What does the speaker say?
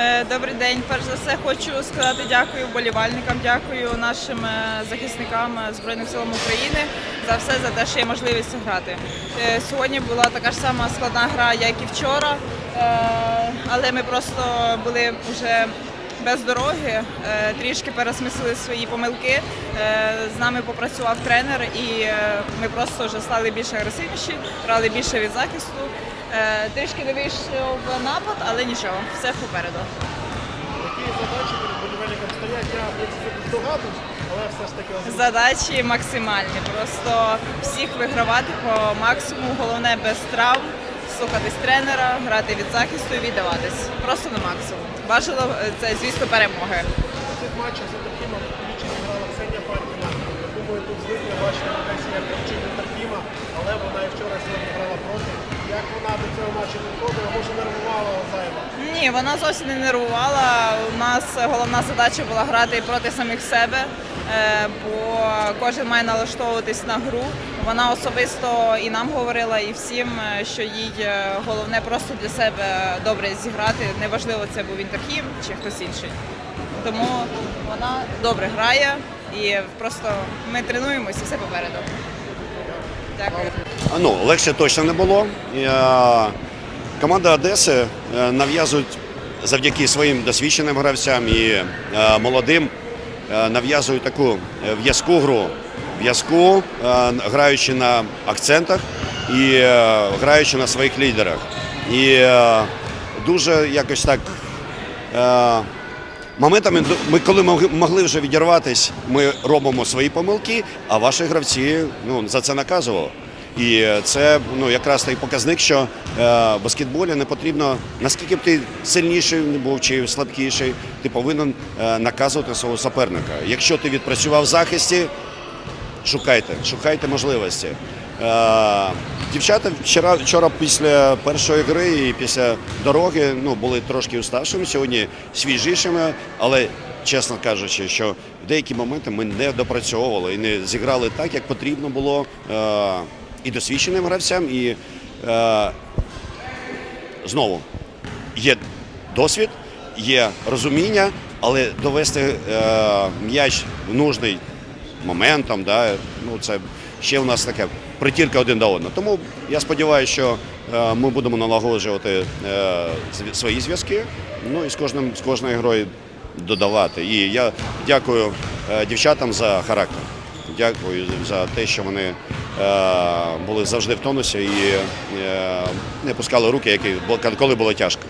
Е, Добрий день. Перш за все хочу сказати дякую вболівальникам, дякую нашим е, захисникам е, Збройних сил України за все, за те, що є можливість грати. Сьогодні була така ж сама складна гра, як і вчора, але ми просто були вже без дороги, е, трішки пересмислили свої помилки. Е, З нами попрацював тренер, і е, ми просто вже стали більш агресивніші, грали більше від захисту. Трішки не вийшов напад, але нічого, все попереду. Які задачі перед болівальником стоять? Я здогадуюсь, але все ж таки Задачі максимальні. Просто всіх вигравати по максимуму, головне без травм, слухатись тренера, грати від захисту і віддаватись. Просто на максимум. Бажано е, це, звісно, перемоги. цих матчах за Терфімом двічі грала Ксенія Панкіна. Думаю, тут звикли бачити десь як вчити Терфіма, але вона і вчора сьогодні грала проти. Як вона до цього матчу підходила, може нервувала зайва? Ні, вона зовсім не нервувала. У нас головна задача була грати проти самих себе, е, бо кожен має налаштовуватись на гру. Вона особисто і нам говорила, і всім, е, що їй е, головне просто для себе добре зіграти. Неважливо, це був Інтерхім чи хтось інший. Тому вона добре грає і просто ми тренуємося все попереду. Дякую. Ну, легше точно не було. Е, Команда Одеси нав'язують завдяки своїм досвідченим гравцям і молодим, нав'язують таку в'язку гру. В'язку, е, граючи на акцентах і е, граючи на своїх лідерах. І е, дуже якось так. Моментами, ми коли мог- могли вже відірватися, ми робимо свої помилки, а ваші гравці ну, за це наказували. І це ну, якраз той показник, що в баскетболі не потрібно, наскільки б ти сильніший не був чи слабкіший, ти повинен наказувати свого суперника. Якщо ти відпрацював в захисті, шукайте, шукайте можливості. Е, дівчата вчора, вчора після першої гри і після дороги ну, були трошки уставшими, сьогодні свіжішими, але чесно кажучи, що в деякі моменти ми не допрацьовували і не зіграли так, як потрібно було е, і досвідченим гравцям, і е, знову є досвід, є розуміння, але довести м'яч в нужний моментом, да, ну це ще в нас таке притірка один до одного. Тому я сподіваюся, що е, ми будемо налагоджувати е, свої зв'язки, ну і з кожним з кожною грою додавати. І я дякую е, дівчатам за характер. Дякую за те, що вони були завжди в тонусі і не пускали руки, які коли було тяжко.